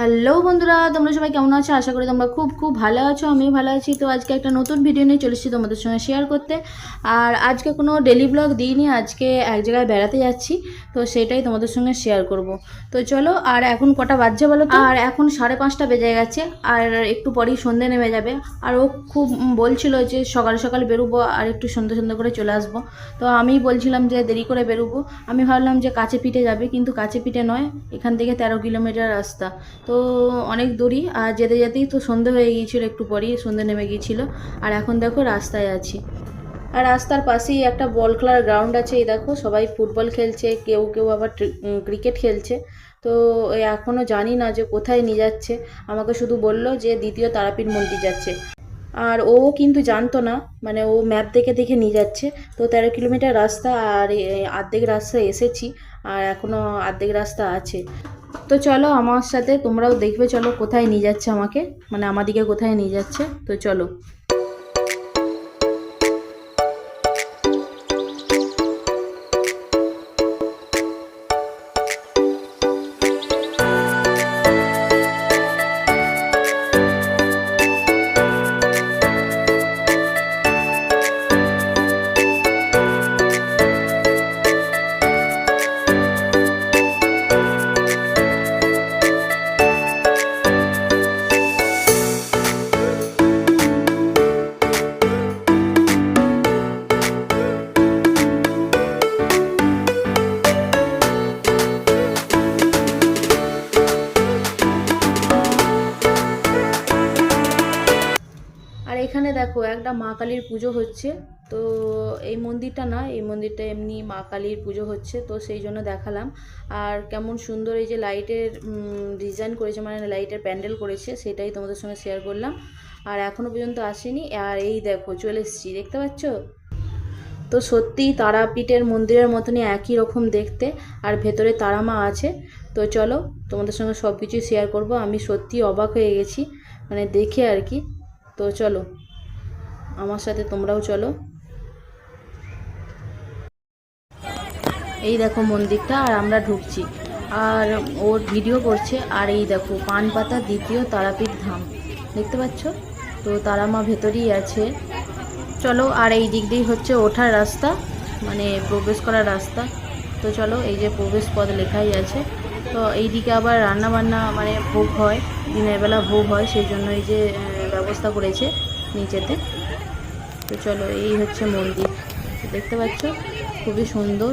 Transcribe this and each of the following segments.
Hello বন্ধুরা, তোমরা সবাই কেমন আছো? আশা করি তোমরা খুব খুব ভালো আছো, আমিও ভালো আছি। তো আজকে একটা নতুন ভিডিও নিয়ে চলে এসেছি তোমাদের সঙ্গে শেয়ার করতে। আর আজকে কোনো ডেলি ব্লগ দিইনি, আজকে এক জায়গায় বেড়াতে যাচ্ছি, তো সেটাই তোমাদের সঙ্গে শেয়ার করব। তো চলো, আর এখন কটা বাজছে বলো আর এখন সাড়ে পাঁচটা বেজে গেছে, আর একটু পরেই সন্ধে নেমে যাবে। আর ও খুব বলছিল যে সকাল সকাল বেরোবো, আর একটু সন্ধ্যে সন্ধ্যে করে চলে আসব। তো আমি বলছিলাম যে দেরি করে বেরোবো। আমি ভাবলাম যে কাছে পিঠে যাবে, কিন্তু কাছে পিঠে নয়, এখান থেকে তেরো কিলোমিটার রাস্তা। তো অনেক দূরই আর যেতে যেতেই তো সন্ধে হয়ে গিয়েছিল একটু পরেই সন্ধে নেমে গিয়েছিল। আর এখন দেখো রাস্তায় আছি। আর রাস্তার পাশেই একটা বল খেলার গ্রাউন্ড আছে এই দেখো সবাই ফুটবল খেলছে কেউ কেউ আবার ক্রিকেট খেলছে। তো এখনও জানি না যে কোথায় নিয়ে যাচ্ছে। আমাকে শুধু বলল যে দ্বিতীয় তারাপীঠ মন্দির যাচ্ছে। আর ও কিন্তু জানতো না মানে ও ম্যাপ দেখে দেখে নিয়ে যাচ্ছে। তো তেরো কিলোমিটার রাস্তা আর এ, আর্ধেক রাস্তা এসেছি আর এখনও আর্ধেক রাস্তা আছে। তো চলো আমার সাথে তোমরাও দেখবে, চলো কোথায় নিয়ে যাচ্ছে আমাকে? মানে আমাদিকে কোথায় নিয়ে যাচ্ছে? তো চলো। এখানে দেখো একটা মা কালীর পুজো হচ্ছে। তো এই মন্দিরটা না, এই মন্দিরটা এমনি মা কালীর পুজো হচ্ছে, তো সেই জন্য দেখালাম। আর কেমন সুন্দর এই যে লাইটের ডিজাইন করেছে মানে লাইটের প্যান্ডেল করেছে, সেটাই তোমাদের সঙ্গে শেয়ার করলাম। আর এখনও পর্যন্ত আসেনি। আর এই দেখো, চলে এসেছি, দেখতে পাচ্ছ? তো সত্যিই তারাপীঠের মন্দিরের মতনই একই রকম দেখতে, আর ভেতরে তারামা আছে। তো চলো, তোমাদের সঙ্গে সব কিছুই শেয়ার করব। আমি সত্যি অবাক হয়ে গেছি মানে দেখে আর কি। তো চলো, আমার সাথে তোমরাও চলো। এই দেখো মন্দিরটা, আর আমরা ঢুকছি। আর ওর ভিডিও করছে, আর এই দেখো পান পাতা দ্বিতীয় তারাপীঠ ধাম। দেখতে পাচ্ছ? তো তারামা ভেতরেই আছে। চলো, আর এই দিক দিয়েই হচ্ছে ওঠার রাস্তা মানে প্রবেশ করার রাস্তা। তো চলো, এই যে প্রবেশ পথ লেখাই আছে। তো এই দিকে আবার রান্না বান্না মানে ভোগ হয়, দিনের বেলা ভোগ হয়, সেই জন্য এই যে ব্যবস্থা করেছে নিচেতে। তো চলো এই হচ্ছে মন্দির। দেখতে পাচ্ছ? খুবই সুন্দর।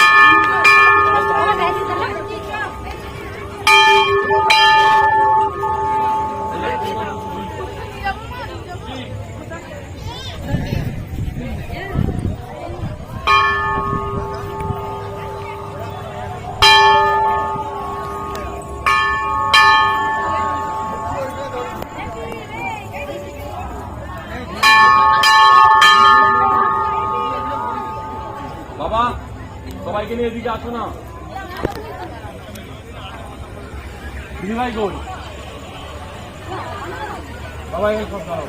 নিয়ে এদিকে আসো না। দিদিভাই গোল এখানে সব দাঁড়াও।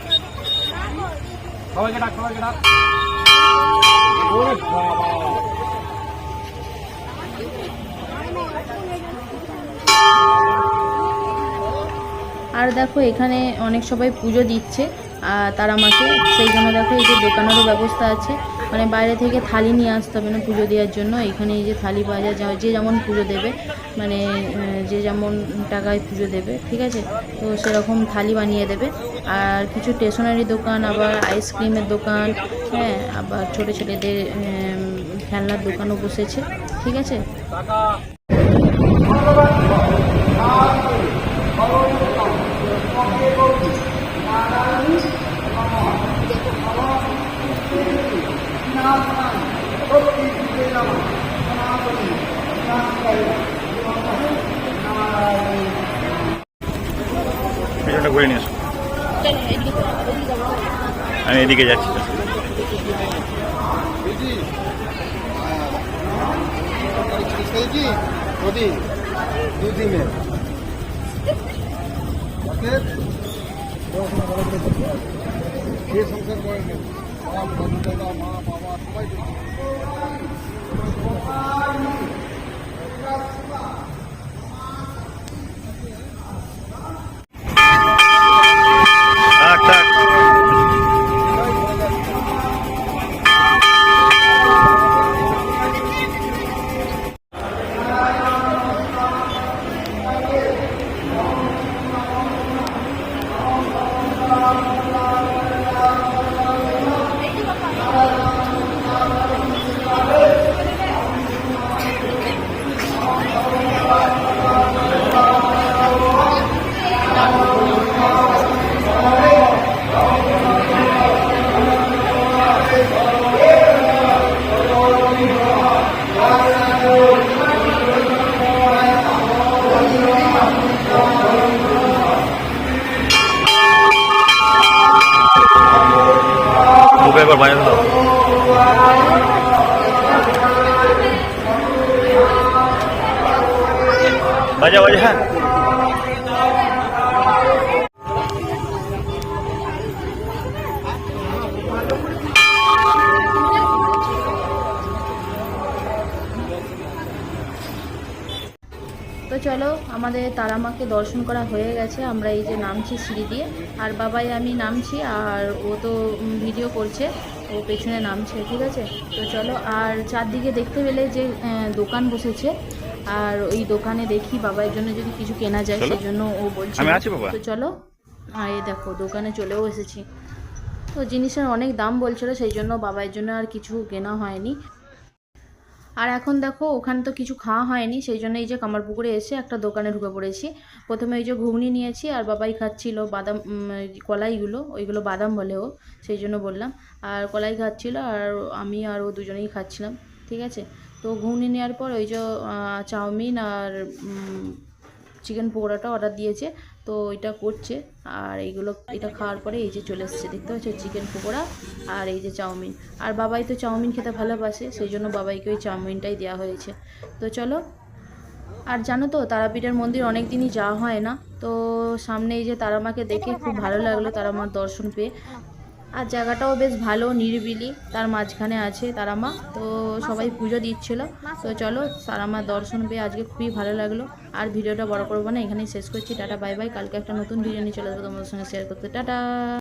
সবাইকে ডাক সবাইকে ডাক। আর দেখো, এখানে অনেক সবাই পুজো দিচ্ছে, আর তারা মাকে সেই জন্য দেখো এই যে দোকানেরও ব্যবস্থা আছে। মানে বাইরে থেকে থালি নিয়ে আসতে হবে না পুজো দেওয়ার জন্য। এখানে এই যে থালি পাওয়া যায়, যা- যেমন পুজো দেবে মানে যে যেমন টাকায় পুজো দেবে, ঠিক আছে? তো সেরকম থালি বানিয়ে দেবে। আর কিছু স্টেশনারি দোকান, আবার আইসক্রিমের দোকান হ্যাঁ আবার ছোটো ছেলেদের খেলনার দোকানও বসেছে, ঠিক আছে? সনাতন ভক্তি পেলাম সনাতনী ঘুরে নিয়ে আমি এদিকে যাচ্ছি দুদিনে সংসার করেন মা দাদা মা বাবা সবাই হ্যাঁ। তো চলো, আমাদের তারা মাকে দর্শন করা হয়ে গেছে। আমরা এই যে নামছি সিঁড়ি দিয়ে। আর বাবাই, আমি নামছি, আর ও তো ভিডিও করছে। ও পেছনে নামছে, ঠিক আছে? তো চলো, আর চারদিকে দেখতে পেলে যে দোকান বসেছে আর ওই দোকানে দেখি বাবার জন্য যদি কিছু কেনা যায়। সেই জন্য ও বলছে আমি আছি বাবা। তো চলো। আর এই দেখো দোকানে চলেও এসেছি। তো জিনিসের অনেক দাম বলছিল সেই জন্য বাবার জন্য আর কিছু কেনা হয়নি। আর এখন দেখো ওখানে তো কিছু খাওয়া হয়নি সেই জন্য এই যে কামারপুকুরে এসে একটা দোকানে ঢুকে পড়েছি। প্রথমে ওই যে ঘুগনি নিয়েছি আর বাবাই খাচ্ছিল বাদাম কলাইগুলো ওইগুলো বাদাম বলে ও সেই জন্য বললাম। আর কলাই খাচ্ছিল আর আমি আর ও দুজনেই খাচ্ছিলাম ঠিক আছে? তো ঘুগনি নেওয়ার পর ওই যে চাউমিন আর চিকেন পকোড়াটা অর্ডার দিয়েছে, তো এটা করছে। আর এইগুলো, এটা খাওয়ার পরে এই যে চলে এসেছে, দেখতে পাচ্ছ? চিকেন পকোড়া আর এই যে চাউমিন। আর বাবাই তো চাউমিন খেতে ভালোবাসে, সেই জন্য বাবাইকে ওই চাউমিনটাই দেওয়া হয়েছে। তো চলো। আর জানো তো, তারাপীঠের মন্দির অনেক দিনই যাওয়া হয় না, তো সামনে এই যে তারা মাকে দেখে খুব ভালো লাগল তারা মার দর্শন পেয়ে। আর জায়গাটাও বেশ ভালো, নিরিবিলি। তার মাঝখানে আছে তারামা। তো সবাই পুজো দিচ্ছিল। তো চলো তারামার দর্শন পেয়ে আজকে খুবই ভালো লাগল। আর ভিডিওটা বড় করব না, এখানেই শেষ করছি। Tata, bye bye. কালকে একটা নতুন ভিডিও নিয়ে চলে যাব তোমাদের সঙ্গে শেয়ার করতে। টাটা!